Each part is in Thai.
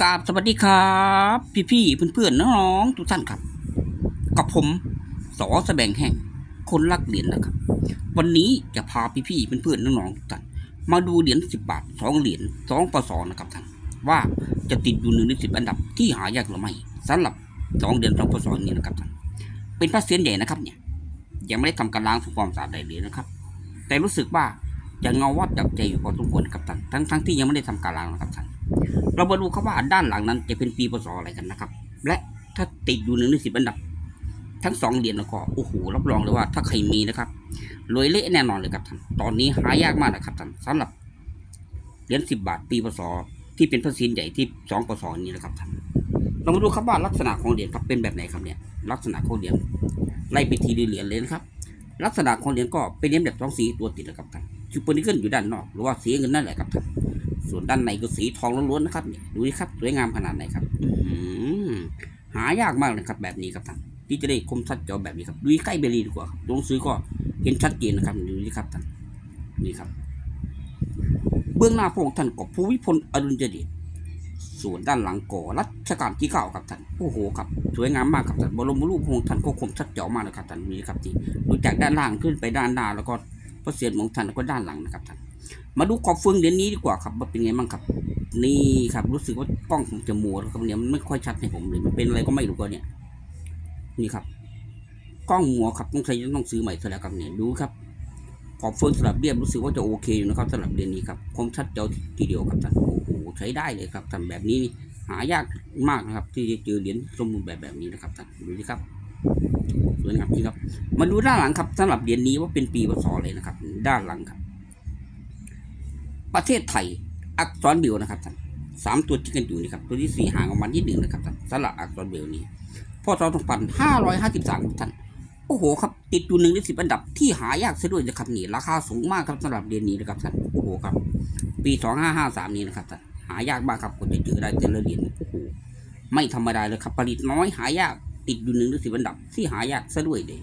กราบสวัสดีครับ พี่ๆเพื่อนๆน้องๆทุกท่านครับ กับผมสอแสบงแห่งคนรักเหรียญนะครับ วันนี้จะพาพี่ๆเพื่อนๆน้องๆทุกท่านมาดูเหรียญสิบบาทสองเหรียญสองปศนะครับท่านว่าจะติดอยู่หนึ่งในสิบอันดับที่หายากหรือไม่สำหรับสองเหรียญสองปศนี้นะครับท่านเป็นพระเศียรใหญ่นะครับเนี่ยยังไม่ได้ทำการล้างทำความสะอาดใดเลยนะครับ แต่รู้สึกว่าจะเงาวัดจับใจอยู่พอสมควรครับท่านทั้งทั้งๆที่ยังไม่ได้ทำการล้างนะครับท่าน เรามาดูครับว่าด้านหลังนั้นจะเป็นปีพศอะไรกันนะครับ และถ้าติดอยู่หนึ่งในสิบอันดับ ทั้งสองเหรียญแล้วก็โอ้โหรับรองเลยว่าถ้าใครมีนะครับรวยเละแน่นอนเลยครับท่านตอนนี้หายากมากนะครับท่านสำหรับเหรียญสิบบาทปีพศที่เป็นพระศีลใหญ่ที่สองพศนี้นะครับท่านเรามาดูครับว่าลักษณะของเหรียญครับเป็นแบบไหนครับเนี่ย ลักษณะของเหรียญไล่ไปทีละเหรียญเลยนะครับ ลักษณะของเหรียญก็เป็นเหรียญแบบสองสีตัวติดนะครับท่านจุดเปนิเกิลอยู่ด้านนอก หรือว่าสีเงินนั่นแหละครับท่าน ส่วนด้านในก็สีทองล้วนๆนะครับเนี่ยดูดิครับสวยงามขนาดไหนครับหายากมากเลยครับ แบบนี้ครับท่านที่จะได้คมชัดจอแบบนี้ครับดูใกล้เบรีดีกว่าครับตัวหนังสือก็เห็นชัดเจนนะครับดูดิครับท่านนี่ครับ เบื้องหน้าพระองค์ท่านก็ภูวิพลอดุลยเดชส่วนด้านหลังก่อรัชกาลที่เก้าครับท่านโอ้โหครับสวยงามมากครับท่านบรมรูปพระองค์ท่านก็คมชัดเจอมากนะครับท่านนี่ครับที่ดูจากด้านล่างขึ้นไปด้านหน้าแล้วก็พระเศียรของท่านแล้วก็ด้านหลังนะครับท่าน มาดูขอบเฟืองเหรียญนี้ดีกว่าครับว่าเป็นไงบ้างครับ นี่ครับ รู้สึกว่ากล้องผมจะมัวครับเนี่ยมันไม่ค่อยชัดให้ผมเลยมันเป็นอะไรก็ไม่รู้ก็เนี่ย นี่ครับกล้องมัวครับต้องใช้ต้องซื้อใหม่ซะแล้วครับเนี่ยดูครับขอบเฟืองสลับเรียบรู้สึกว่าจะโอเคอยู่นะครับสำหรับเหรียญนี้ครับคมชัดเจาทีเดียวครับท่านโอ้โหใช้ได้เลยครับท่านแบบนี้หายากมากนะครับ ที่จะเจอเหรียญสมบูรณ์แบบแบบนี้นะครับท่านดูสิครับสวยงามจริงครับ มาดูด้านหลังครับสำหรับเหรียญนี้ว่าเป็นปีพศเลยนะครับ ด้านหลังครับ ประเทศไทย อักษรเบลนะครับท่านสามตัวที่กันอยู่นี่ครับ ตัวที่สี่ห่างออกมานิดหนึ่งนะครับท่านสลับอักษรเบลนี้พศสองพันห้าร้อยห้าสิบสามท่านโอ้โหครับ ติดอยู่หนึ่งในสิบอันดับที่หายากซะด้วยนะครับนี่ราคาสูงมากครับสำหรับเดือนนี้นะครับท่านโอ้โหครับ ปีสองห้าห้าสามนี้นะครับท่านหายากมากครับกว่าจะเจอได้แต่ละเหรียญโอ้โหไม่ธรรมดาเลยครับผลิตน้อยหายากติดอยู่หนึ่งในสิบอันดับที่หายากซะด้วยเลย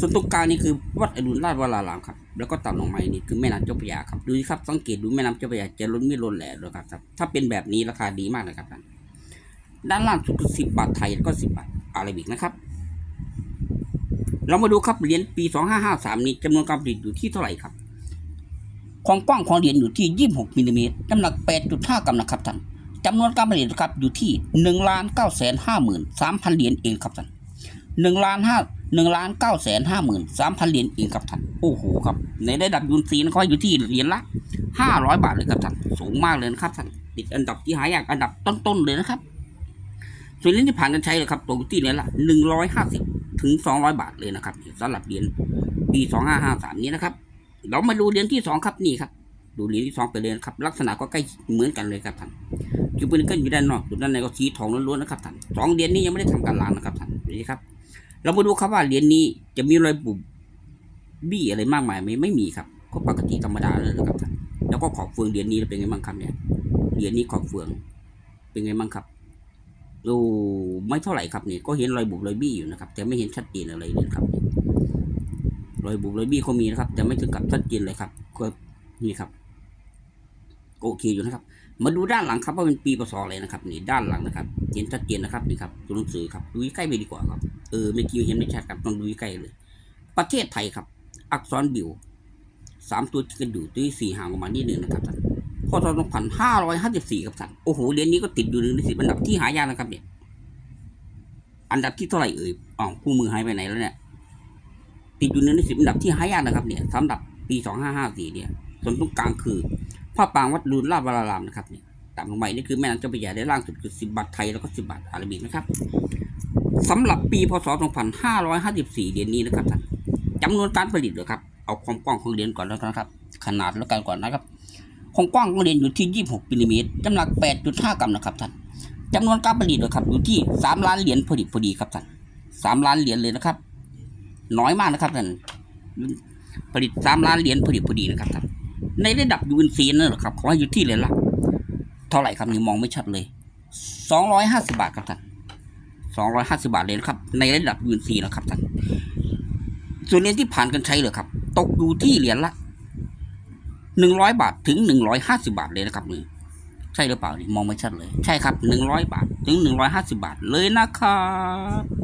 ส่วนตรงกลางนี่คือวัดอรุณราชวรารามครับ แล้วก็ต่ำลงมานี่คือแม่น้ำเจ้าพระยาครับ ดูครับ สังเกตดูแม่น้ำเจ้าพระยาจะล้นไม่ล้นแหล่เลยครับครับถ้าเป็นแบบนี้ราคาดีมากนะครับท่าน ด้านล่างสุดคือสิบบาทไทยแล้วก็สิบบาทอาราบิกนะครับ เรามาดูครับเหรียญปีสองห้าห้าสามนี้จำนวนการผลิตอยู่ที่เท่าไหร่ครับ ความกว้างของเหรียญอยู่ที่ยี่สิบหกมิลลิเมตรน้ำหนักแปดจุดห้ากรัมนะครับท่านจำนวนการผลิตครับอยู่ที่หนึ่งล้านเก้าแสนห้าหมื่นสามพันเหรียญเองครับท่านหนึ่งล้านห้า หนึ่งล้านเก้าแสนห้าหมื่นสามพันเหรียญเองครับท่านโอ้โหครับในระดับยูนซีนะครับอยู่ที่เหรียญละห้าร้อยบาทเลยครับท่านสูงมากเลยนะครับท่านติดอันดับที่หายากอันดับต้นๆเลยนะครับส่วนเหรียญที่ผ่านการใช้เลยครับตกอยู่ที่เหรียญละหนึ่งร้อยห้าสิบถึงสองร้อยบาทเลยนะครับสำหรับเหรียญปีสองห้าห้าสามนี้นะครับ เรามาดูเหรียญที่สองครับนี่ครับ ดูเหรียญที่สองไปเลยนะครับ ลักษณะก็ใกล้เหมือนกันเลยครับท่านจุดปืนก็อยู่ด้านนอกจุดด้านในก็สีทองล้วนๆนะครับท่านสองเหรียญนี้ยังไม่ได้ทำการล้างนะครับท่านนี่ครับ เรามาดูครับว่าเหรียญนี้จะมีรอยบุบบี้อะไรมากมายไหมไม่มีครับ ก็ปกติธรรมดาเลยนะครับท่านแล้วก็ขอบเฟืองเหรียญนี้เป็นไงบ้างครับเนี่ยเหรียญนี้ขอบเฟืองเป็นไงบ้างครับโอ้ไม่เท่าไหร่ครับเนี่ยก็เห็นรอยบุบรอยบี้อยู่นะครับ แต่ไม่เห็นชัดเจนอะไรเลยครับรอยบุบรอยบี้เขามีนะครับ แต่ไม่ถึงกับชัดเจนเลยครับก็นี่ครับโอเคอยู่นะครับ มาดูด้านหลังครับว่าเป็นปีพศอะไรนะครับนี่ด้านหลังนะครับเห็นชัดเจนนะครับนี่ครับตัวหนังสือครับดูใกล้ไปดีกว่าครับเออเมื่อกี้เห็นไม่ชัดครับต้องดูใกล้เลย ประเทศไทยครับ อักษรบิวสามตัวที่กันอยู่ตัวที่สี่ห่างออกมานิดหนึ่งนะครับท่านพศสองพันห้าร้อยห้าสิบสี่ครับท่านโอ้โหเหรียญนี้ก็ติดอยู่หนึ่งในสิบอันดับที่หายากนะครับเนี่ยอันดับที่เท่าไหร่เอ่ยอ๋อคู่มือหายไปไหนแล้วเนี่ยติดอยู่หนึ่งในสิบอันดับที่หายากนะครับเนี่ยสำหรับปีสองห้าห้าสี่เนี่ยส่วนตรงกลางคือ พระปรางวัดรุนราชวรารามนะครับเนี่ยต่ำลงไปนี่คือแม่น้ำเจ้าพระยาได้ล่างสุดคือสิบบาทไทยแล้วก็สิบบาทอาราบิกนะครับสำหรับปีพศ 2554เหรียญนี้นะครับท่านจำนวนการผลิตเลยครับ เอาความกว้างของเหรียญก่อนแล้วกันะครับ ขนาดแล้วกันก่อนนะครับ ความกว้างของเหรียญอยู่ที่ 26มิลลิเมตรน้ำหนัก 8.5 กรัมนะครับท่านจำนวนการผลิตเลยครับอยู่ที่ 3 ล้านเหรียญพอดีพอดีครับท่าน3ล้านเหรียญเลยนะครับ น้อยมากนะครับท่านผลิต 3 ล้านเหรียญพอดีพอดีนะครับท่าน ในระดับยูเอ็นซีนั่นแหละครับเขาให้อยู่ที่เหรียญละเท่าไหร่ครับนี่มองไม่ชัดเลย250บาทครับท่านสองร้อยห้าสิบาทเลยนะครับ ในระดับยูเอ็นซีนะครับท่านส่วนเหรียญที่ผ่านกันใช้เลยครับ ตกอยู่ที่เหรียญละหนึ่งร้อยบาทถึงหนึ่งร้อยห้าสิบาทเลยนะครับนี่ใช่หรือเปล่านี่มองไม่ชัดเลย ใช่ครับหนึ่งร้อยบาท ถึงหนึ่งร้อยห้าสิบาทเลยนะครับ